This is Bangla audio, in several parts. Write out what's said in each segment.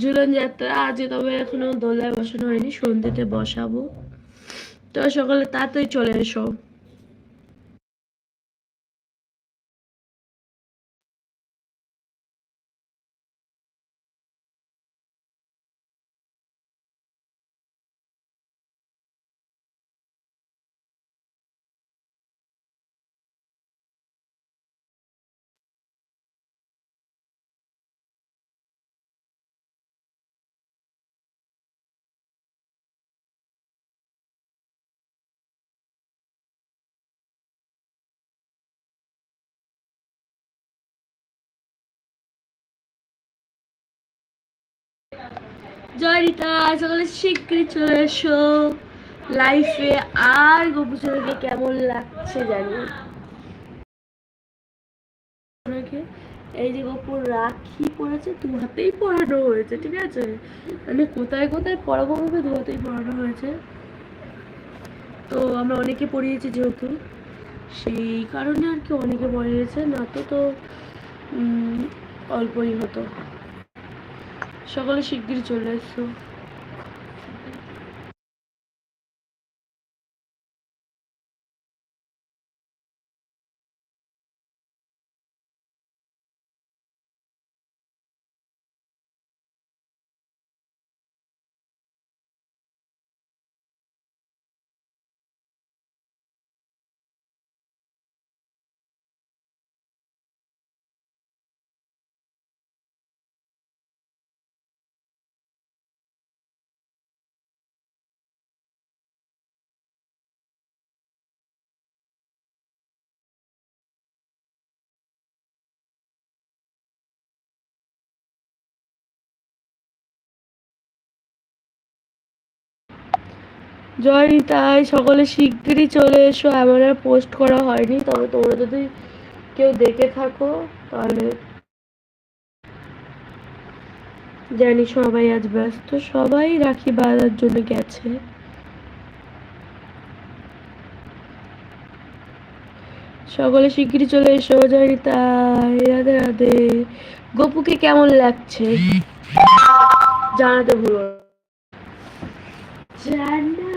ঝুলন যাত্রা আজকে তবে এখনও দোলায় বসানো হয়নি, সন্ধ্যেতে বসাবো। তো সকালে তাড়াতাড়ি চলে এসো। লাইফে আর কেমন লাগছে জানি? পড়ানো হয়েছে, ঠিক আছে? মানে কোথায় কোথায় পড়াবো ভাবে দু হাতেই পড়ানো হয়েছে। তো আমরা অনেকে পড়িয়েছি যেহেতু, সেই কারণে আর কি অনেকে পড়িয়েছে, না তো তো অল্পই হতো। সকলে শিগগির চলে এসো জয় তাই সকলে শিগগিরই চলে এসো। এমন আর পোস্ট করা হয়নি, তবে তোমরা যদি কেউ দেখে থাকো, তাহলে জানি সবাই আজ ব্যস্ত। সবাই রাখি বাঁধার জন্য গেছে। সকলে শিগগিরই চলে এসো জয় তাই রাধে রাধে। গপুকে কেমন লাগছে? জানাতে ভুলো না।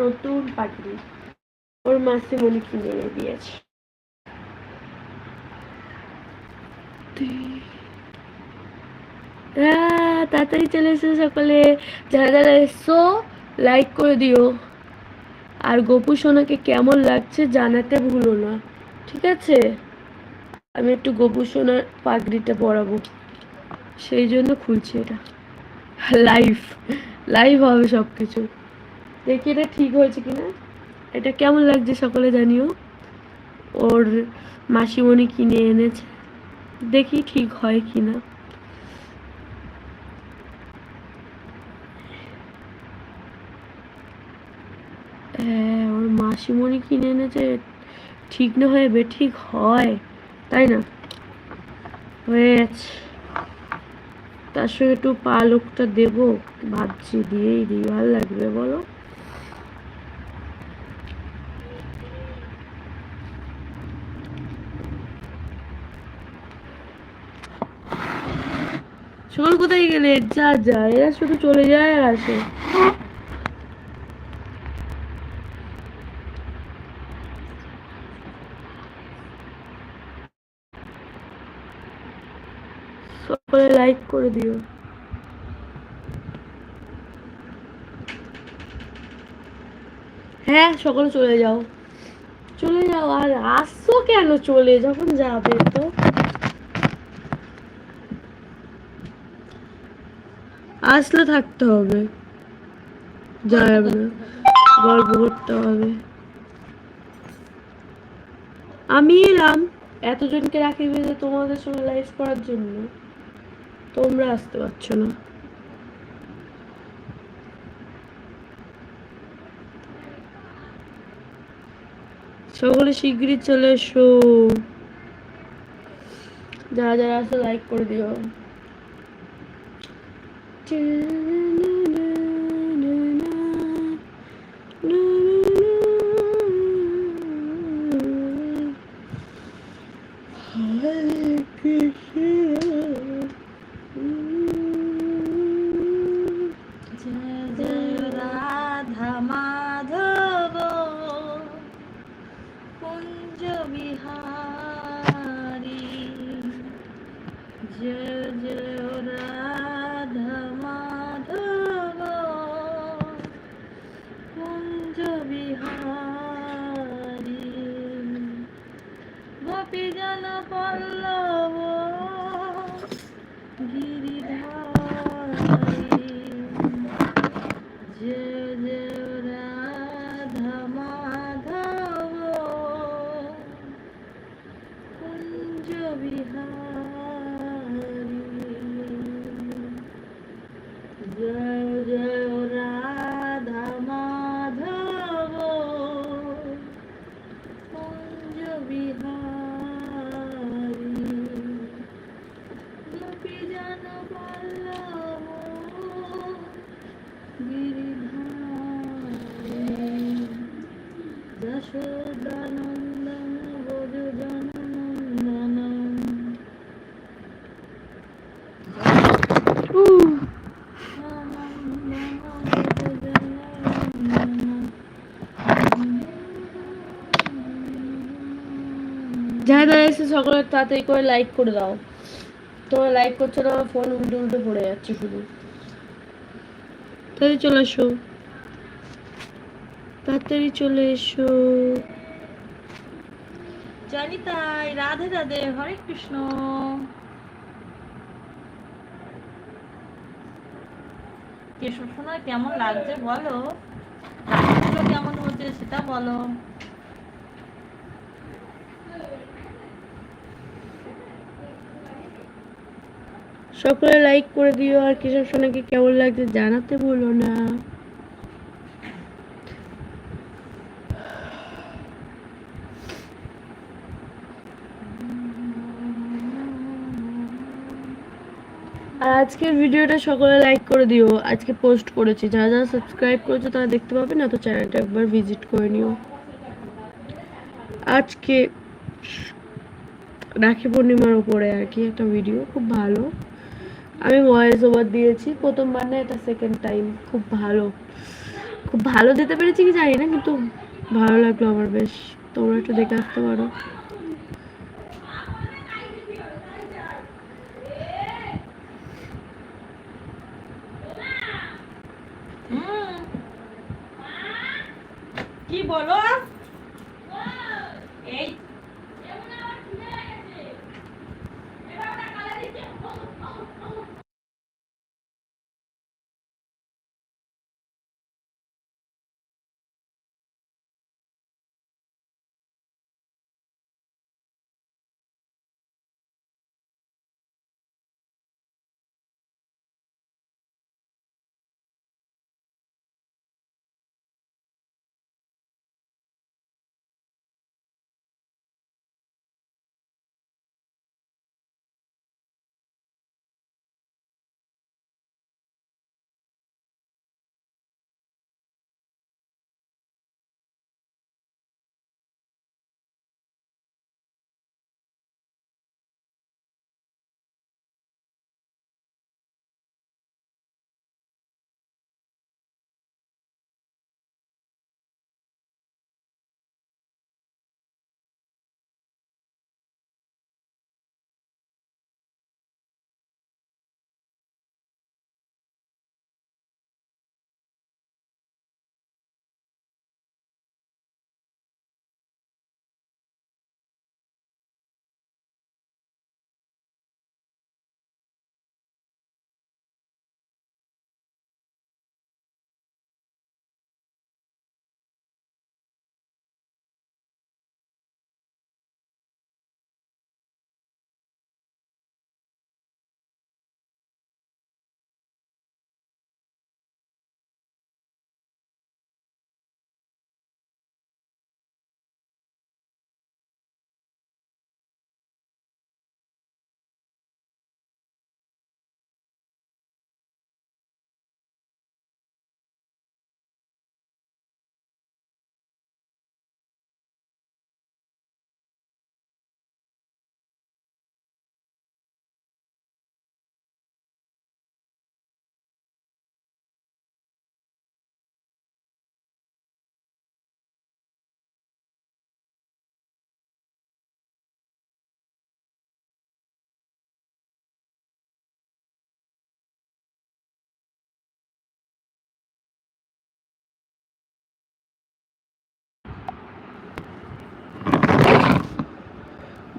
নতুন ওর মাসিমণি কিনে এনে দিয়েছে। হ্যাঁ তাড়াতাড়ি চলে এসো সকলে। যারা যারা এসো লাইক করে দিও। আর গোপু সোনাকে কেমন লাগছে জানাতে ভুলো না। ঠিক আছে? আমি একটু গোপু সোনার পাগড়িটা পরাবো। সেই জন্য খুলছি এটা। লাইভ লাইভ হবে সব কিছু দেখি এটা ঠিক হয়েছে কিনা। এটা কেমন লাগছে সকলে জানিও। ওর মাসিমণি কিনে এনেছে। দেখি ঠিক হয় কিনা। হ্যাঁ ওর মাসিমণি কিনে এনেছে। ঠিক না হয়ে বেঠিক হয়। তাই না? হয়ে গেছে তার সঙ্গে একটু পালকটা দেব, ভাবছি দিয়েই দিই, ভালো লাগবে বলো? সকল কোথায় গেলে? যা যা, এরা শুধু চলে যায় আর আসে। সকলে লাইক করে দিও। হ্যাঁ সকলে চলে যাও। চলে যাও, আর আসছো কেন চলে? যখন যাবে তো। আসলে থাকতে হবে। গল্প করতে হবে। আমি এলাম এতজনকে রাখি বেঁধে তোমাদের সঙ্গে লাইভ করার জন্য। তোমরা আসতে পারছ না। সকলে শিগগিরই চলে এসো। যারা যারা আছে লাইক করে দিও কুঞ্জ বিহারী গোপী জন পল্লব গিরিধারী জয় জয় রাধা মাধব কুঞ্জ বিহারী জয় জয় রাধা মাধব কুঞ্জ বিহারী গোপী জন বল্লভ গিরিধারী যশোদানন্দন ব্রজজননন্দনম উহ, যারা যারা এসে সকলে তাড়াতাড়ি করে লাইক করে দাও। তোমরা লাইক করছ না, আমার ফোন উল্টে উল্টে পড়ে যাচ্ছে শুধু। তাড়াতাড়ি চলে এসো। তাড়াতাড়ি চলে এসো। জানি তাই রাধে রাধে, হরে কৃষ্ণ। কেশব শোনা কেমন লাগছে বলো? কেমন হচ্ছে সেটা বলো। সকলে লাইক করে দিও, আর কিসব সোনাকে কেমন লাগছে জানাতে বলো না। আজকের ভিডিওটা সকলে লাইক করে দিও, আজকে পোস্ট করেছি। যারা যারা সাবস্ক্রাইব করেছ তারা দেখতে পাবে না, তো চ্যানেলটা একবার ভিজিট করে নিও। আজকে রাখি পূর্ণিমার উপরে আর কি একটা ভিডিও খুব ভালো। আমি ভয়েস ওভার দিয়েছি প্রথমবার না, এটা সেকেন্ড টাইম খুব ভালো। খুব ভালো দিতে পেরেছি কি জানি না, কিন্তু ভালো লাগল আমার বেশ। তোমরা একটু দেখে আসতে পারো। কি বলো?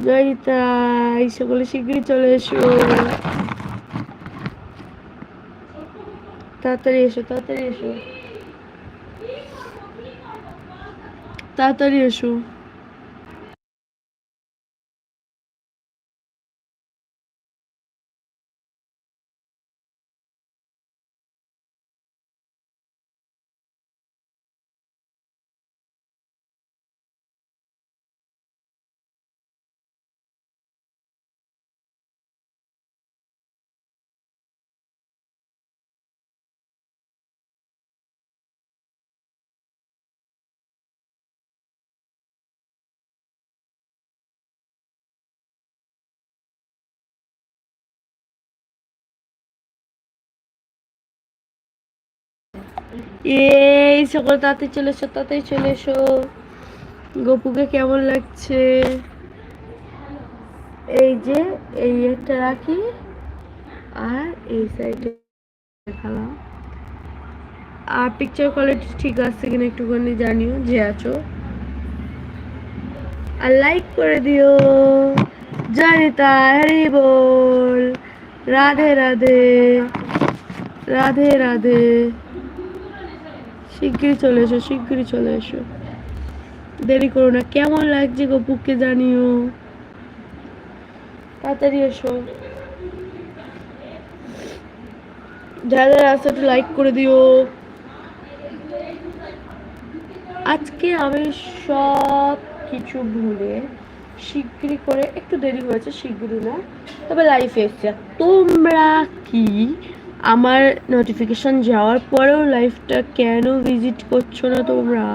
জয়িতাই সকলে শিগগিরই চলে এসো তাড়াতাড়ি এসো তাড়াতাড়ি এসো তাড়াতাড়ি এসো এই সকল তাড়াতাড়ি চলে এসো, তাড়াতাড়ি চলে এসো। গপুকে কেমন লাগছে? এই যে, এই একটা রাখি আর এই সাইডে দেখালাম। আর পিকচার কোয়ালিটি ঠিক আছে কিনা একটুখানি জানিও, যে আছো। আর লাইক করে দিও। জানিতা, হরি বল। রাধে রাধে। রাধে রাধে। শিগগিরই চলে এসো, শিগগিরই চলে এসো। দেরি করো না, কেমন লাগছে গপুকে জানিও? তাড়াতাড়ি এসো। যারা যারা আসো, একটু লাইক করে দিও। আজকে আমি সব কিছু ভুলে শিগগিরই করে, একটু দেরি হয়েছে, শিগগিরই না, তবে লাইফে এসছে। তোমরা কি আমার নোটিফিকেশন যাওয়ার পরেও লাইফটা কেন ভিজিট করছ না তোমরা?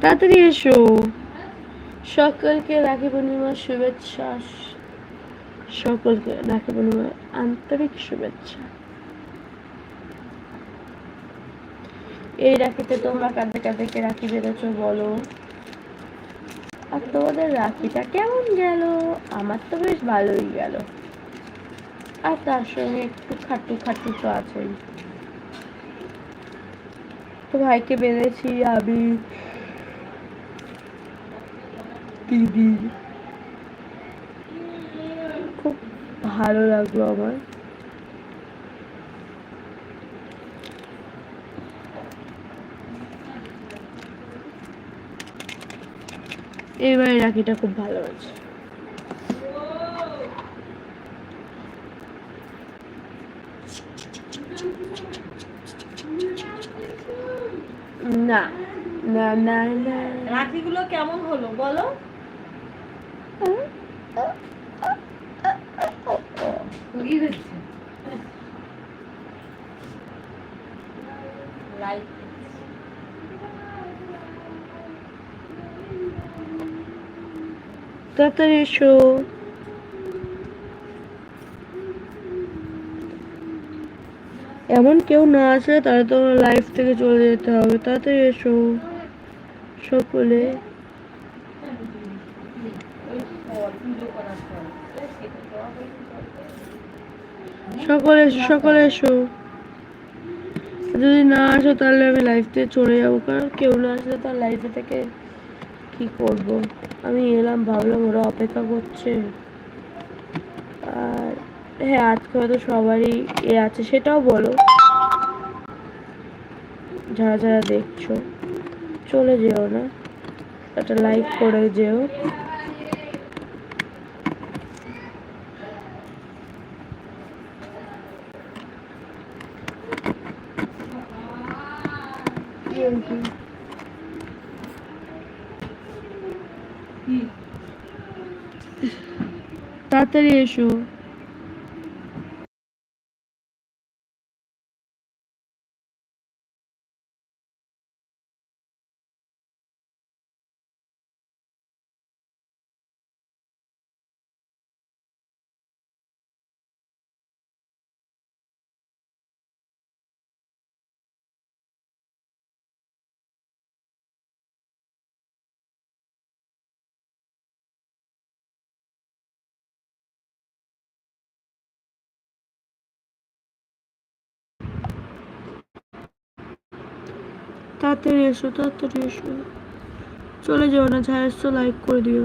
তাড়াতাড়ি এসো। সকলকে রাখি পূর্ণিমার শুভেচ্ছা। সকলকে রাখি পূর্ণিমার আন্তরিক শুভেচ্ছা। এই রাখিতে তোমরা কাঁদে কাঁদে রাখি বেঁধেছো বলো। আর তোমাদের রাখিটা কেমন গেল? আমার তো বেশ ভালোই গেল। আর তার সঙ্গে একটু খাটু খাটু তো আছেই। তো ভাইকে বেঁধেছি, আমি, দিদি। খুব ভালো লাগল আমার। এবারে রাখিটা খুব ভালো আছে না না না রাখিগুলো কেমন হলো বলো? তাড়াতাড়ি এসো। এমন কেউ না আসে তাহলে তোমার লাইফ থেকে চলে যেতে হবে। তাড়াতাড়ি এসো। সকলে সকলে এসো সকলে এসো। যদি না আসো, তাহলে আমি লাইফ থেকে চলে যাব। কারণ কেউ না আসলে তার লাইফে থেকে কি করব? আমি এলাম, ভাবলাম ওরা অপেক্ষা করছে। আর হ্যাঁ আজকে হয়তো সবারই এ আছে, সেটাও বলো। যারা যারা দেখছ। চলে যেও না। একটা লাইক করে যেও। তাড়াতাড়ি এসো। তাড়াতাড়ি এসো তাড়াতাড়ি এসো। চলে যেও না এসছো লাইক করে দিও।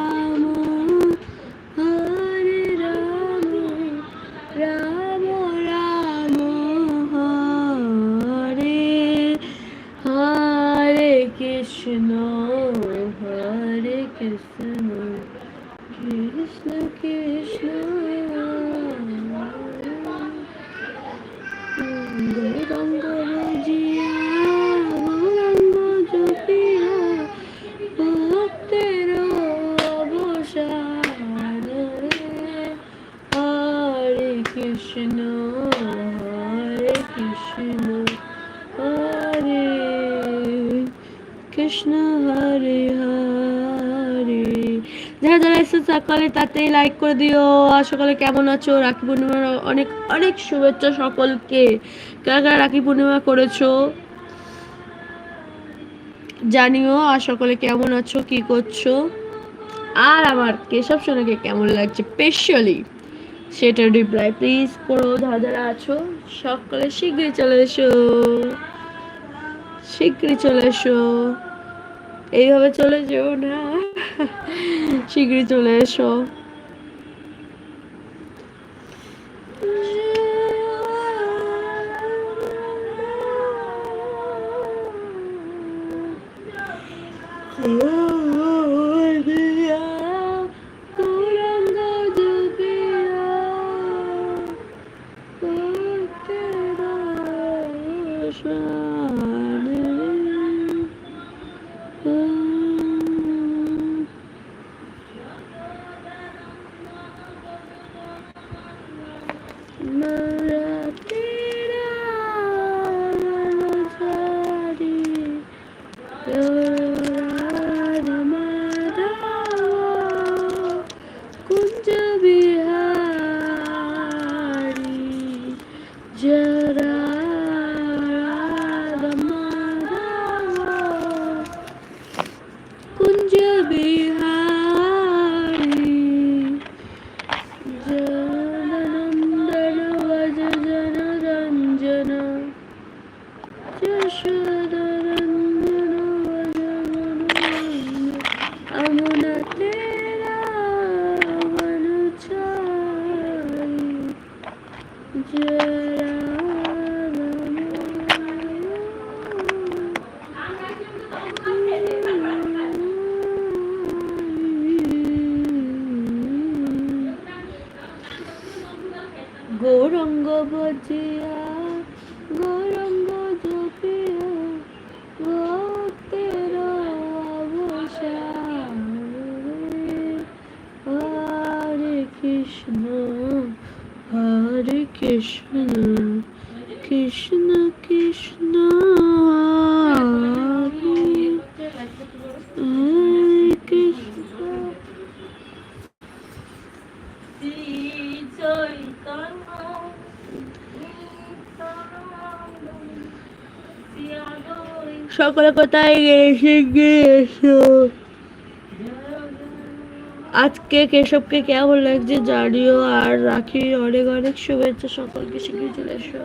কৃষ্ণ হরে হরে। যারা যারা এসে সকালে তাতেই লাইক করে দিও। আর সকালে কেমন আছো? রাখি পূর্ণিমার অনেক অনেক শুভেচ্ছা সকলকে। কারা কারা রাখি পূর্ণিমা করেছ? জানিও আর সকলে কেমন আছো? কি করছ? আর আমার কেশব সোনাকে কেমন লাগছে? স্পেশালি সেটা রিপ্লাই প্লিজ করো। যারা যারা আছো, সকলে শীঘ্রই চলে এসো। শীঘ্রই চলে এসো। এইভাবে চলে যেও না। শীঘ্রই চলে এসো। কুঞ্জ হরে কৃষ্ণ কৃষ্ণ কৃষ্ণ হরে হরে কৃষ্ণ। শ্রী চৈতন্য সকলে কোথায় গেছে? গিয়েছো। আজকে কেশবকে কেমন লাগছে জানিও আর রাখি অনেক অনেক শুভেচ্ছা সকলকে শিখিয়ে চলে এসো।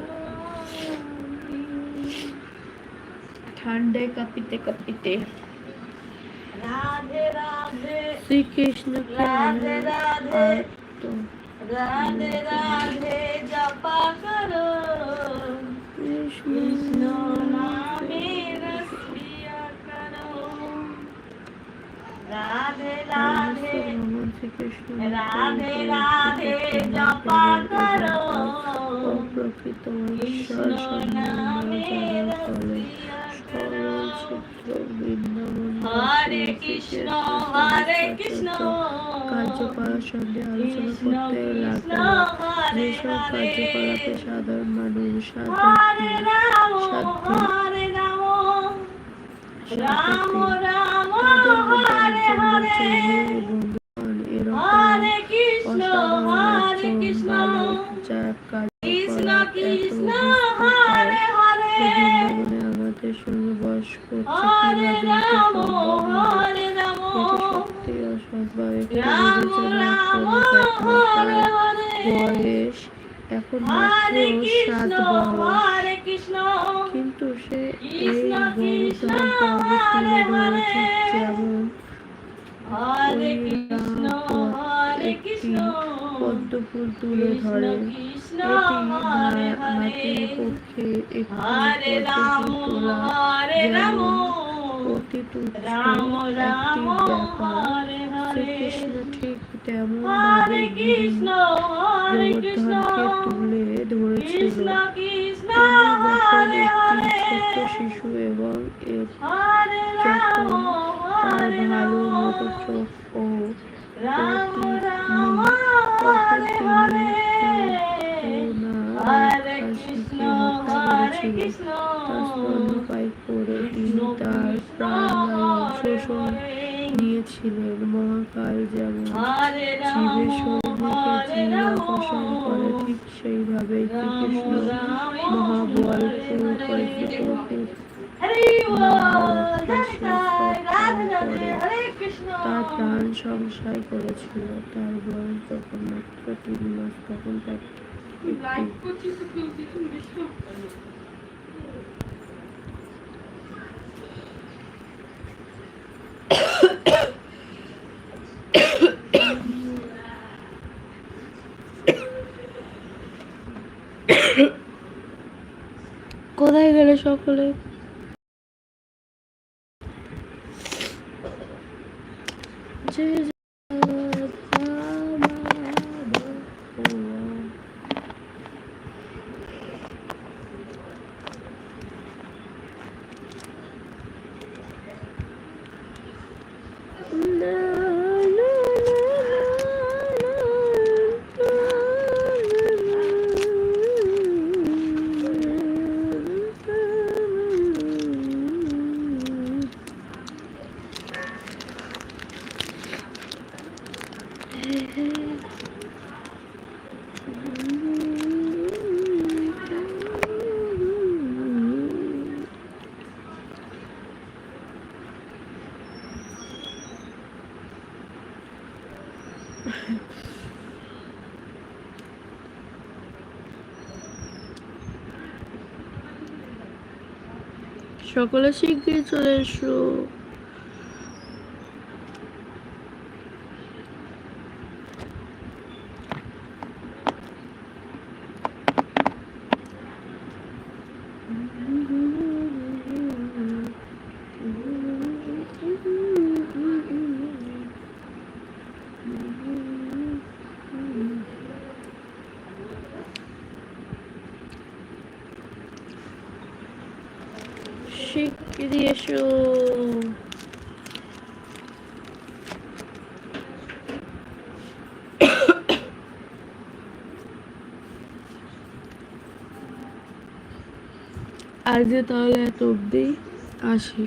ঠান্ডায় কাঁপিতে কাঁপিতে। শ্রীকৃষ্ণ রাধে রাধে। তো রাধে রাধে। জপা করো। কৃষ্ণ রাধে রাধে রাধে রাধে জপা করো। প্রকৃত বৃন্দাবন হরে কৃষ্ণ হরে কৃষ্ণ। কার্যকলাপ সঙ্গে আলোচনা করতে কৃষ্ণ যেসব কার্যকলাপে সাধারণ মানুষ সাধ্য হরে রাম রাম, হরে হরে। হরে কৃষ্ণ হরে কৃষ্ণ। কৃষ্ণ কৃষ্ণ আমাদের সঙ্গে করছে হরে রাম? হরে রাম। সত্যি বয়স এখন হরে তুলে ধরেছিল। ছোট্ট শিশু এবং যখন তার ভালো মতো চোখ ও করেছিল তার স্তন্যপায়ী করে তিনি তার হরে শোষণ হরে নিয়েছিলেন মহাকাল যেমন জীবের শরীরকে আকর্ষণ করে ঠিক সেইভাবে শ্রীকৃষ্ণ মহাবল তার প্রাণ সংশয় করেছিল। তার বয়স যখন মাত্র তিন মাস। তখন তার একটি কোথায় গেলে সকলে জয় জয় রাধা না না সকলে শিগগিরই চলে এসো শিগগিরই এসো আজকে তাহলে এত অব্দি আসি।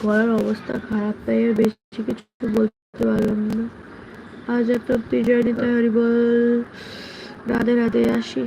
গলার অবস্থা খারাপ, তাই বেশি কিছু বলতে পারলাম না। আজ এত অব্দি জানি তাই হরি বল, রাধে রাধে আসি।